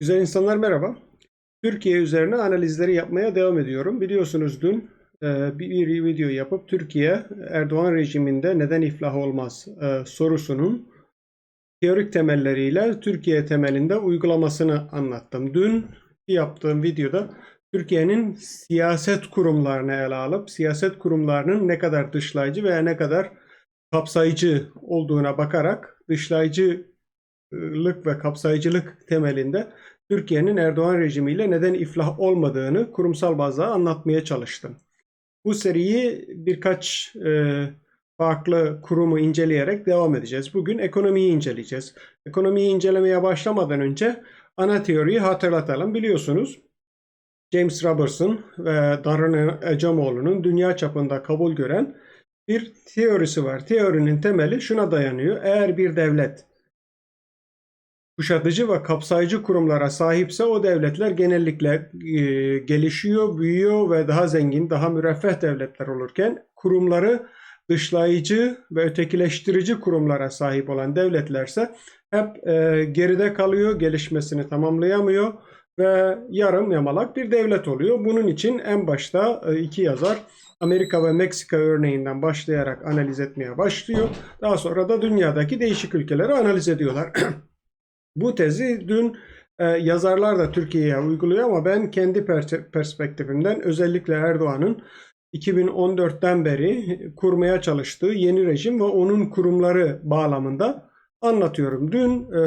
Güzel insanlar merhaba. Türkiye üzerine analizleri yapmaya devam ediyorum. Biliyorsunuz dün e, bir, video yapıp Türkiye Erdoğan rejiminde neden iflah olmaz e, sorusunun teorik temelleriyle Türkiye temelinde uygulamasını anlattım. Dün yaptığım videoda Türkiye'nin siyaset kurumlarını ele alıp siyaset kurumlarının ne kadar dışlayıcı veya ne kadar kapsayıcı olduğuna bakarak dışlayıcılık ve kapsayıcılık temelinde Türkiye'nin Erdoğan rejimiyle neden iflah olmadığını kurumsal bazda anlatmaya çalıştım. Bu seriyi birkaç e, farklı kurumu inceleyerek devam edeceğiz. Bugün ekonomiyi inceleyeceğiz. Ekonomiyi incelemeye başlamadan önce ana teoriyi hatırlatalım. Biliyorsunuz James Robertson ve Darren Acemoğlu'nun dünya çapında kabul gören bir teorisi var. Teorinin temeli şuna dayanıyor. Eğer bir devlet kuşatıcı ve kapsayıcı kurumlara sahipse o devletler genellikle e, gelişiyor, büyüyor ve daha zengin, daha müreffeh devletler olurken kurumları dışlayıcı ve ötekileştirici kurumlara sahip olan devletlerse hep e, geride kalıyor, gelişmesini tamamlayamıyor ve yarım yamalak bir devlet oluyor. Bunun için en başta e, iki yazar Amerika ve Meksika örneğinden başlayarak analiz etmeye başlıyor. Daha sonra da dünyadaki değişik ülkeleri analiz ediyorlar. Bu tezi dün e, yazarlar da Türkiye'ye uyguluyor ama ben kendi pers- perspektifimden özellikle Erdoğan'ın 2014'ten beri kurmaya çalıştığı yeni rejim ve onun kurumları bağlamında anlatıyorum. Dün e,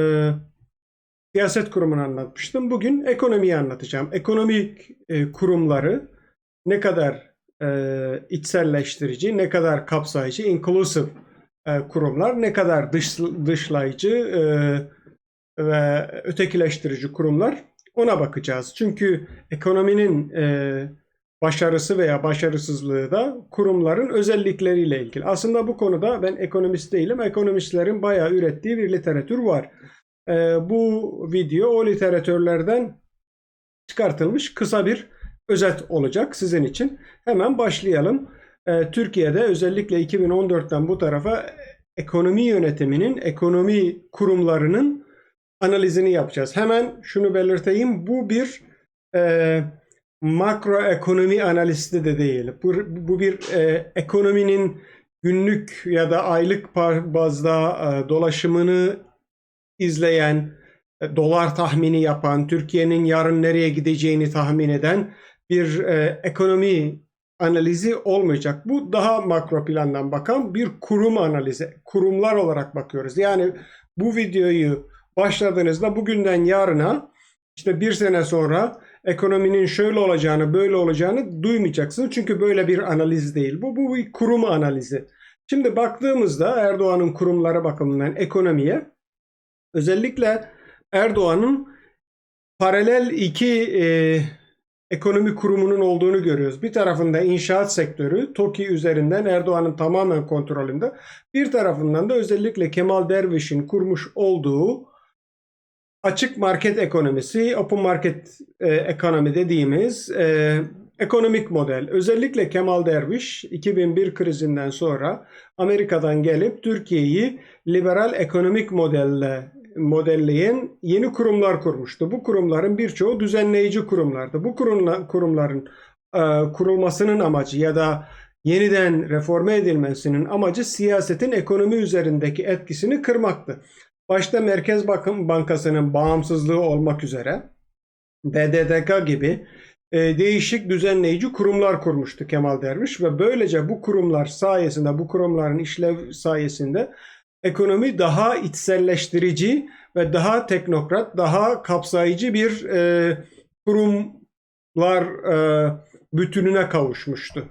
siyaset kurumunu anlatmıştım. Bugün ekonomiyi anlatacağım. Ekonomik e, kurumları ne kadar e, içselleştirici, ne kadar kapsayıcı, inclusive e, kurumlar, ne kadar dış, dışlayıcı e, ve ötekileştirici kurumlar ona bakacağız. Çünkü ekonominin e, başarısı veya başarısızlığı da kurumların özellikleriyle ilgili. Aslında bu konuda ben ekonomist değilim. Ekonomistlerin bayağı ürettiği bir literatür var. E, bu video o literatürlerden çıkartılmış kısa bir özet olacak sizin için. Hemen başlayalım. E, Türkiye'de özellikle 2014'ten bu tarafa ekonomi yönetiminin, ekonomi kurumlarının analizini yapacağız. Hemen şunu belirteyim. Bu bir e, makroekonomi analisti de değil. Bu, bu bir e, ekonominin günlük ya da aylık bazda e, dolaşımını izleyen, e, dolar tahmini yapan, Türkiye'nin yarın nereye gideceğini tahmin eden bir e, ekonomi analizi olmayacak. Bu daha makro plandan bakan bir kurum analizi. Kurumlar olarak bakıyoruz. Yani bu videoyu başladığınızda bugünden yarına işte bir sene sonra ekonominin şöyle olacağını böyle olacağını duymayacaksınız. Çünkü böyle bir analiz değil. Bu, bu bir kurum analizi. Şimdi baktığımızda Erdoğan'ın kurumları bakımından ekonomiye özellikle Erdoğan'ın paralel iki e, ekonomi kurumunun olduğunu görüyoruz. Bir tarafında inşaat sektörü TOKİ üzerinden Erdoğan'ın tamamen kontrolünde. Bir tarafından da özellikle Kemal Derviş'in kurmuş olduğu açık market ekonomisi, open market e, ekonomi dediğimiz e, ekonomik model. Özellikle Kemal Derviş 2001 krizinden sonra Amerika'dan gelip Türkiye'yi liberal ekonomik modelle modelleyen yeni kurumlar kurmuştu. Bu kurumların birçoğu düzenleyici kurumlardı. Bu kurumların e, kurulmasının amacı ya da yeniden reforme edilmesinin amacı siyasetin ekonomi üzerindeki etkisini kırmaktı. Başta Merkez Bankası'nın bağımsızlığı olmak üzere BDDK gibi e, değişik düzenleyici kurumlar kurmuştu Kemal Derviş ve böylece bu kurumlar sayesinde bu kurumların işlev sayesinde ekonomi daha içselleştirici ve daha teknokrat, daha kapsayıcı bir e, kurumlar e, bütününe kavuşmuştu.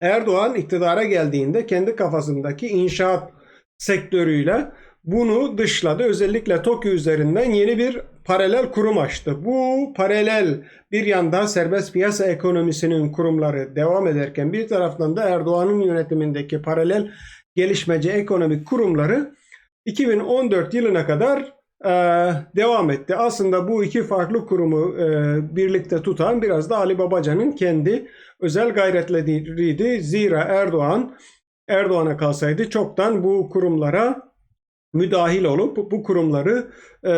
Erdoğan iktidara geldiğinde kendi kafasındaki inşaat sektörüyle bunu dışladı. Özellikle TOKİ üzerinden yeni bir paralel kurum açtı. Bu paralel bir yanda serbest piyasa ekonomisinin kurumları devam ederken bir taraftan da Erdoğan'ın yönetimindeki paralel gelişmeci ekonomik kurumları 2014 yılına kadar e, devam etti. Aslında bu iki farklı kurumu e, birlikte tutan biraz da Ali Babacan'ın kendi özel gayretleriydi. Zira Erdoğan Erdoğan'a kalsaydı çoktan bu kurumlara müdahil olup bu kurumları e,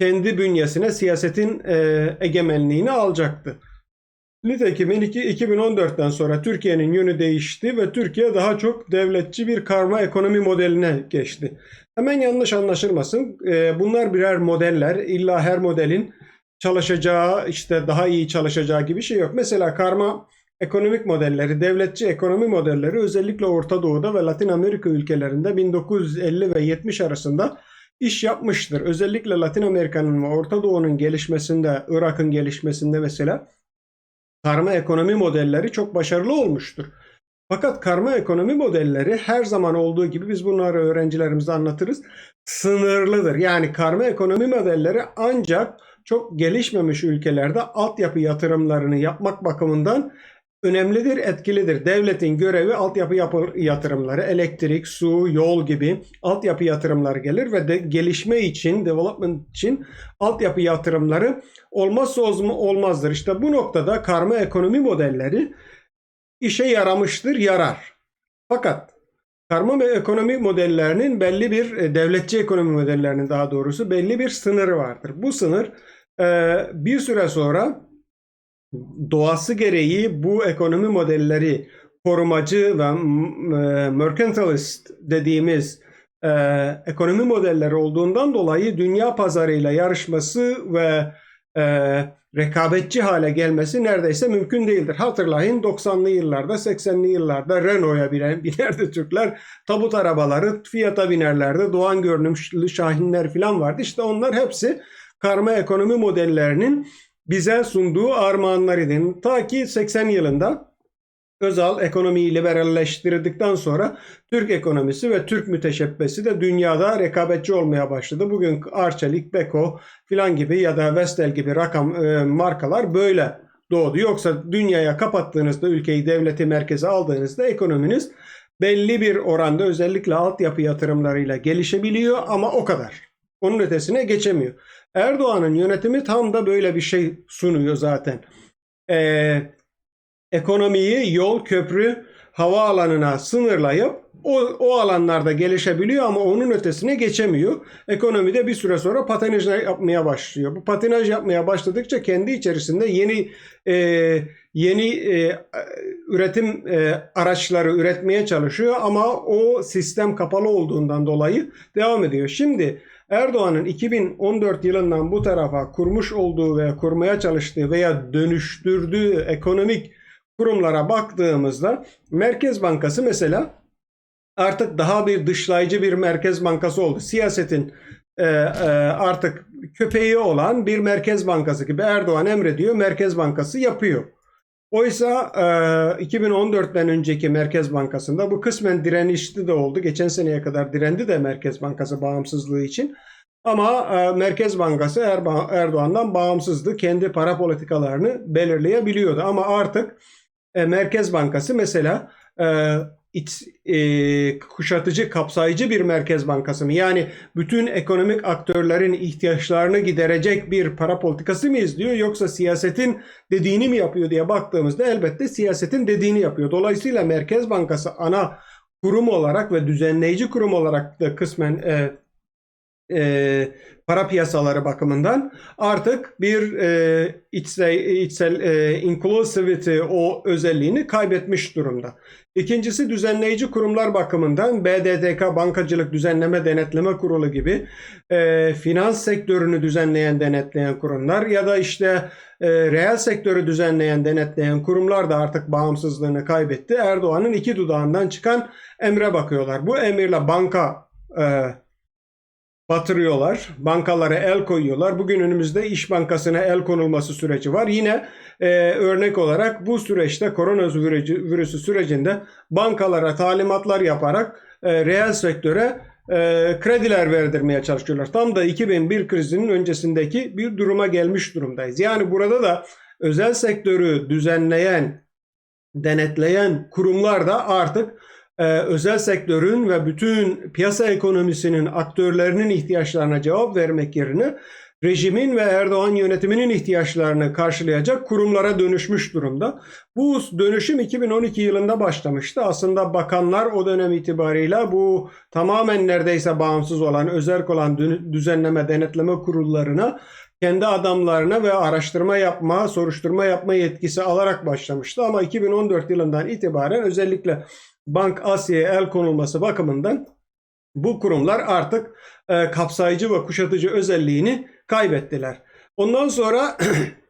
kendi bünyesine siyasetin e, egemenliğini alacaktı. Nitekim 2014'ten sonra Türkiye'nin yönü değişti ve Türkiye daha çok devletçi bir karma ekonomi modeline geçti. Hemen yanlış anlaşılmasın. e, Bunlar birer modeller. İlla her modelin çalışacağı, işte daha iyi çalışacağı gibi şey yok. Mesela karma ekonomik modelleri, devletçi ekonomi modelleri özellikle Orta Doğu'da ve Latin Amerika ülkelerinde 1950 ve 70 arasında iş yapmıştır. Özellikle Latin Amerika'nın ve Orta Doğu'nun gelişmesinde, Irak'ın gelişmesinde mesela karma ekonomi modelleri çok başarılı olmuştur. Fakat karma ekonomi modelleri her zaman olduğu gibi biz bunları öğrencilerimize anlatırız. Sınırlıdır. Yani karma ekonomi modelleri ancak çok gelişmemiş ülkelerde altyapı yatırımlarını yapmak bakımından önemlidir, etkilidir. Devletin görevi altyapı yapı yatırımları, elektrik, su, yol gibi altyapı yatırımları gelir ve de gelişme için, development için altyapı yatırımları olmazsa olmazdır. İşte bu noktada karma ekonomi modelleri işe yaramıştır, yarar. Fakat karma ve ekonomi modellerinin belli bir e, devletçi ekonomi modellerinin daha doğrusu belli bir sınırı vardır. Bu sınır e, bir süre sonra doğası gereği bu ekonomi modelleri korumacı ve e, mercantilist dediğimiz e, ekonomi modelleri olduğundan dolayı dünya pazarıyla yarışması ve e, rekabetçi hale gelmesi neredeyse mümkün değildir. Hatırlayın 90'lı yıllarda 80'li yıllarda Renault'a binen, binerdi Türkler. Tabut arabaları Fiat'a binerlerdi. Doğan görünümlü Şahinler falan vardı. İşte onlar hepsi karma ekonomi modellerinin bize sunduğu armağanlar idi. Ta ki 80 yılında Özal ekonomiyi liberalleştirdikten sonra Türk ekonomisi ve Türk müteşebbesi de dünyada rekabetçi olmaya başladı. Bugün Arçelik, Beko filan gibi ya da Vestel gibi rakam e, markalar böyle doğdu. Yoksa dünyaya kapattığınızda ülkeyi devleti merkeze aldığınızda ekonominiz belli bir oranda özellikle altyapı yatırımlarıyla gelişebiliyor ama o kadar. Onun ötesine geçemiyor. Erdoğan'ın yönetimi tam da böyle bir şey sunuyor zaten. Ee, ekonomiyi yol, köprü, havaalanına sınırlayıp o, o alanlarda gelişebiliyor ama onun ötesine geçemiyor. Ekonomide bir süre sonra patinaj yapmaya başlıyor. Bu patinaj yapmaya başladıkça kendi içerisinde yeni e, yeni e, üretim e, araçları üretmeye çalışıyor ama o sistem kapalı olduğundan dolayı devam ediyor. Şimdi Erdoğan'ın 2014 yılından bu tarafa kurmuş olduğu veya kurmaya çalıştığı veya dönüştürdüğü ekonomik kurumlara baktığımızda Merkez Bankası mesela artık daha bir dışlayıcı bir Merkez Bankası oldu. Siyasetin e, e, artık köpeği olan bir Merkez Bankası gibi Erdoğan emrediyor, Merkez Bankası yapıyor. Oysa e, 2014'ten önceki Merkez Bankası'nda bu kısmen direnişli de oldu. Geçen seneye kadar direndi de Merkez Bankası bağımsızlığı için. Ama Merkez Bankası Erdoğan'dan bağımsızdı. Kendi para politikalarını belirleyebiliyordu. Ama artık Merkez Bankası mesela iç, e, kuşatıcı, kapsayıcı bir merkez bankası mı? Yani bütün ekonomik aktörlerin ihtiyaçlarını giderecek bir para politikası mı izliyor yoksa siyasetin dediğini mi yapıyor diye baktığımızda elbette siyasetin dediğini yapıyor. Dolayısıyla Merkez Bankası ana kurum olarak ve düzenleyici kurum olarak da kısmen e, e, para piyasaları bakımından artık bir e, içsel, içsel e, inclusivity o özelliğini kaybetmiş durumda. İkincisi düzenleyici kurumlar bakımından BDDK Bankacılık Düzenleme Denetleme Kurulu gibi e, finans sektörünü düzenleyen denetleyen kurumlar ya da işte e, reel sektörü düzenleyen denetleyen kurumlar da artık bağımsızlığını kaybetti. Erdoğan'ın iki dudağından çıkan emre bakıyorlar. Bu emirle banka e, batırıyorlar. Bankalara el koyuyorlar. Bugün önümüzde İş Bankası'na el konulması süreci var. Yine e, örnek olarak bu süreçte koronavirüsü sürecinde bankalara talimatlar yaparak e, reel sektöre e, krediler verdirmeye çalışıyorlar. Tam da 2001 krizinin öncesindeki bir duruma gelmiş durumdayız. Yani burada da özel sektörü düzenleyen, denetleyen kurumlar da artık e, özel sektörün ve bütün piyasa ekonomisinin aktörlerinin ihtiyaçlarına cevap vermek yerine rejimin ve Erdoğan yönetiminin ihtiyaçlarını karşılayacak kurumlara dönüşmüş durumda. Bu dönüşüm 2012 yılında başlamıştı. Aslında bakanlar o dönem itibarıyla bu tamamen neredeyse bağımsız olan, özerk olan dü- düzenleme, denetleme kurullarına kendi adamlarına ve araştırma yapma, soruşturma yapma yetkisi alarak başlamıştı. Ama 2014 yılından itibaren özellikle Bank Asya'ya el konulması bakımından bu kurumlar artık e, kapsayıcı ve kuşatıcı özelliğini kaybettiler. Ondan sonra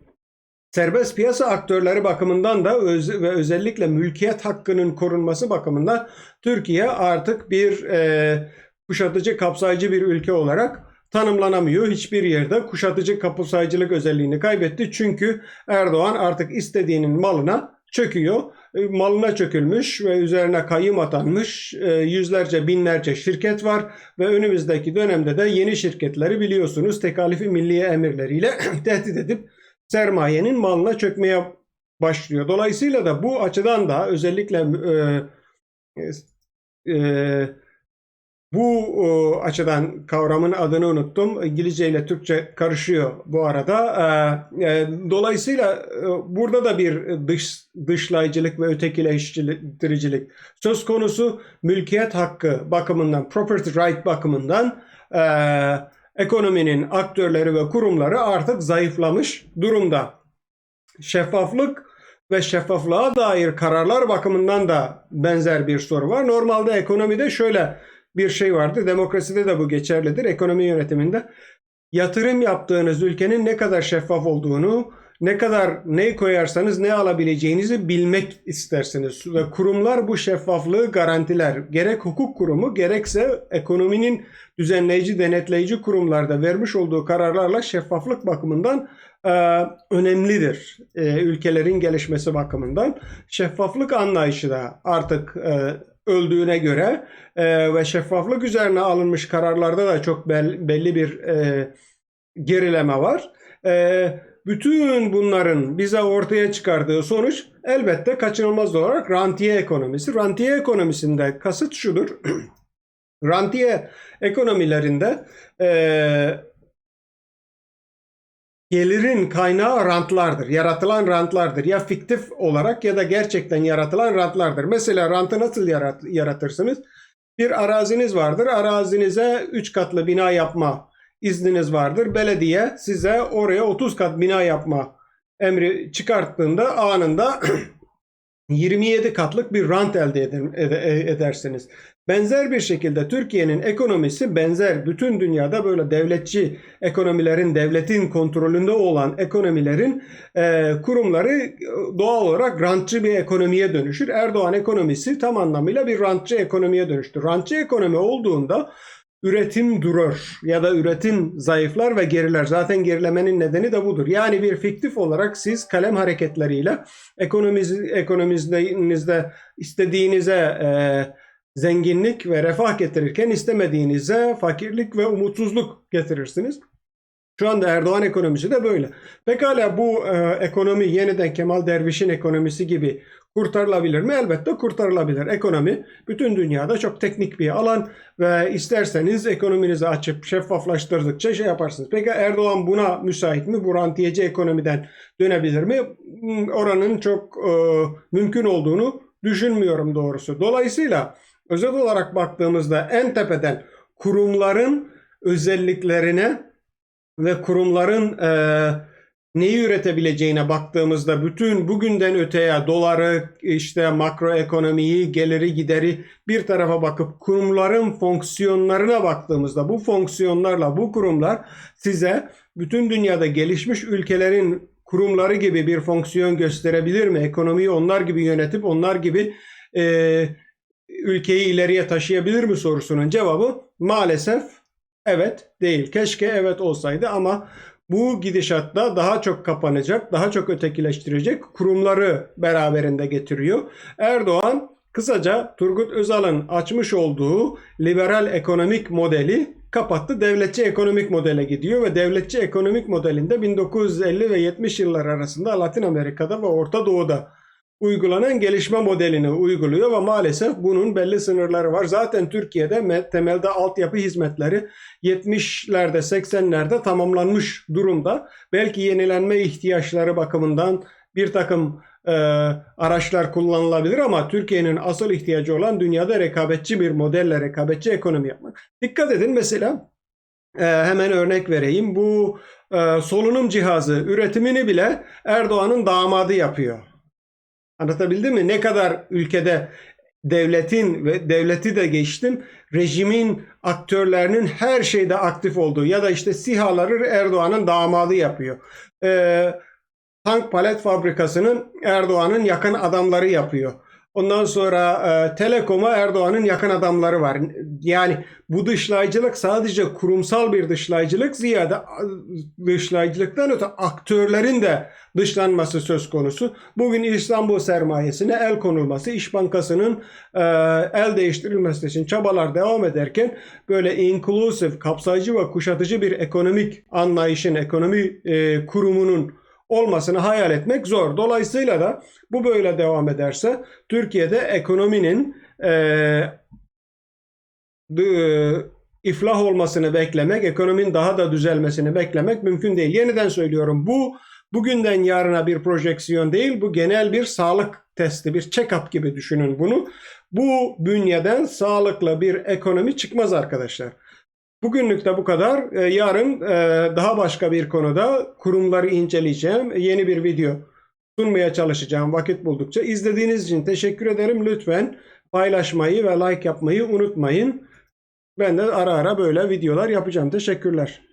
serbest piyasa aktörleri bakımından da öz- ve özellikle mülkiyet hakkının korunması bakımından Türkiye artık bir e, kuşatıcı kapsayıcı bir ülke olarak tanımlanamıyor. Hiçbir yerde kuşatıcı kapsayıcılık özelliğini kaybetti. Çünkü Erdoğan artık istediğinin malına çöküyor. E, Malına çökülmüş ve üzerine kayyım atanmış e, yüzlerce binlerce şirket var ve önümüzdeki dönemde de yeni şirketleri biliyorsunuz tekalifi milliye emirleriyle tehdit edip sermayenin malına çökmeye başlıyor. Dolayısıyla da bu açıdan da özellikle e, e, bu e, açıdan kavramın adını unuttum. İngilizce ile Türkçe karışıyor bu arada. E, e, dolayısıyla burada da bir dış dışlayıcılık ve ötekileştiricilik söz konusu. Mülkiyet hakkı bakımından, property right bakımından ekonominin aktörleri ve kurumları artık zayıflamış durumda. Şeffaflık ve şeffaflığa dair kararlar bakımından da benzer bir soru var. Normalde ekonomide şöyle bir şey vardır. Demokraside de bu geçerlidir. Ekonomi yönetiminde yatırım yaptığınız ülkenin ne kadar şeffaf olduğunu, ne kadar ne koyarsanız ne alabileceğinizi bilmek istersiniz. Ve kurumlar bu şeffaflığı garantiler. Gerek hukuk kurumu gerekse ekonominin düzenleyici, denetleyici kurumlarda vermiş olduğu kararlarla şeffaflık bakımından e, önemlidir. E, ülkelerin gelişmesi bakımından. Şeffaflık anlayışı da artık e, öldüğüne göre e, ve şeffaflık üzerine alınmış kararlarda da çok bel- belli bir e, gerileme var. E, bütün bunların bize ortaya çıkardığı sonuç elbette kaçınılmaz olarak rantiye ekonomisi. Rantiye ekonomisinde kasıt şudur. rantiye ekonomilerinde e, gelirin kaynağı rantlardır. Yaratılan rantlardır. Ya fiktif olarak ya da gerçekten yaratılan rantlardır. Mesela rantı nasıl yarat- yaratırsınız? Bir araziniz vardır. Arazinize 3 katlı bina yapma izniniz vardır. Belediye size oraya 30 kat bina yapma emri çıkarttığında anında 27 katlık bir rant elde eder- ede- edersiniz. Benzer bir şekilde Türkiye'nin ekonomisi benzer bütün dünyada böyle devletçi ekonomilerin, devletin kontrolünde olan ekonomilerin e, kurumları e, doğal olarak rantçı bir ekonomiye dönüşür. Erdoğan ekonomisi tam anlamıyla bir rantçı ekonomiye dönüştü. Rantçı ekonomi olduğunda üretim durur ya da üretim zayıflar ve geriler. Zaten gerilemenin nedeni de budur. Yani bir fiktif olarak siz kalem hareketleriyle ekonomiz, ekonominizde istediğinize e, zenginlik ve refah getirirken istemediğinize fakirlik ve umutsuzluk getirirsiniz. Şu anda Erdoğan ekonomisi de böyle. Pekala bu e, ekonomi yeniden Kemal Derviş'in ekonomisi gibi kurtarılabilir mi? Elbette kurtarılabilir. Ekonomi bütün dünyada çok teknik bir alan ve isterseniz ekonominizi açıp şeffaflaştırdıkça şey yaparsınız. Peki Erdoğan buna müsait mi? Bu rantiyeci ekonomiden dönebilir mi? Hmm, Oranın çok e, mümkün olduğunu düşünmüyorum doğrusu. Dolayısıyla özet olarak baktığımızda en tepeden kurumların özelliklerine ve kurumların e, neyi üretebileceğine baktığımızda bütün bugünden öteye doları, işte makroekonomiyi, geliri, gideri bir tarafa bakıp kurumların fonksiyonlarına baktığımızda bu fonksiyonlarla bu kurumlar size bütün dünyada gelişmiş ülkelerin kurumları gibi bir fonksiyon gösterebilir mi? Ekonomiyi onlar gibi yönetip onlar gibi e, ülkeyi ileriye taşıyabilir mi sorusunun cevabı maalesef evet değil. Keşke evet olsaydı ama bu gidişatta daha çok kapanacak, daha çok ötekileştirecek kurumları beraberinde getiriyor. Erdoğan kısaca Turgut Özal'ın açmış olduğu liberal ekonomik modeli kapattı. Devletçi ekonomik modele gidiyor ve devletçi ekonomik modelinde 1950 ve 70 yıllar arasında Latin Amerika'da ve Orta Doğu'da uygulanan gelişme modelini uyguluyor ve maalesef bunun belli sınırları var. Zaten Türkiye'de me- temelde altyapı hizmetleri 70'lerde 80'lerde tamamlanmış durumda. Belki yenilenme ihtiyaçları bakımından bir takım e, araçlar kullanılabilir ama Türkiye'nin asıl ihtiyacı olan dünyada rekabetçi bir modelle rekabetçi ekonomi yapmak. Dikkat edin mesela e, hemen örnek vereyim. Bu e, solunum cihazı üretimini bile Erdoğan'ın damadı yapıyor. Anlatabildim mi? Ne kadar ülkede devletin ve devleti de geçtim rejimin aktörlerinin her şeyde aktif olduğu ya da işte SİHA'ları Erdoğan'ın damadı yapıyor. Ee, tank palet fabrikasının Erdoğan'ın yakın adamları yapıyor. Ondan sonra e, Telekom'a Erdoğan'ın yakın adamları var. Yani bu dışlayıcılık sadece kurumsal bir dışlayıcılık ziyade dışlayıcılıktan öte aktörlerin de dışlanması söz konusu. Bugün İstanbul sermayesine el konulması, İş Bankası'nın e, el değiştirilmesi için çabalar devam ederken böyle inclusive, kapsayıcı ve kuşatıcı bir ekonomik anlayışın, ekonomi e, kurumunun olmasını hayal etmek zor. Dolayısıyla da bu böyle devam ederse Türkiye'de ekonominin e, d- iflah olmasını beklemek, ekonominin daha da düzelmesini beklemek mümkün değil. Yeniden söylüyorum bu bugünden yarına bir projeksiyon değil, bu genel bir sağlık testi, bir check-up gibi düşünün bunu. Bu bünyeden sağlıklı bir ekonomi çıkmaz arkadaşlar. Bugünlük de bu kadar. Ee, Yarın e, daha başka bir konuda kurumları inceleyeceğim. Yeni bir video sunmaya çalışacağım vakit buldukça. İzlediğiniz için teşekkür ederim. Lütfen paylaşmayı ve like yapmayı unutmayın. Ben de ara ara böyle videolar yapacağım. Teşekkürler.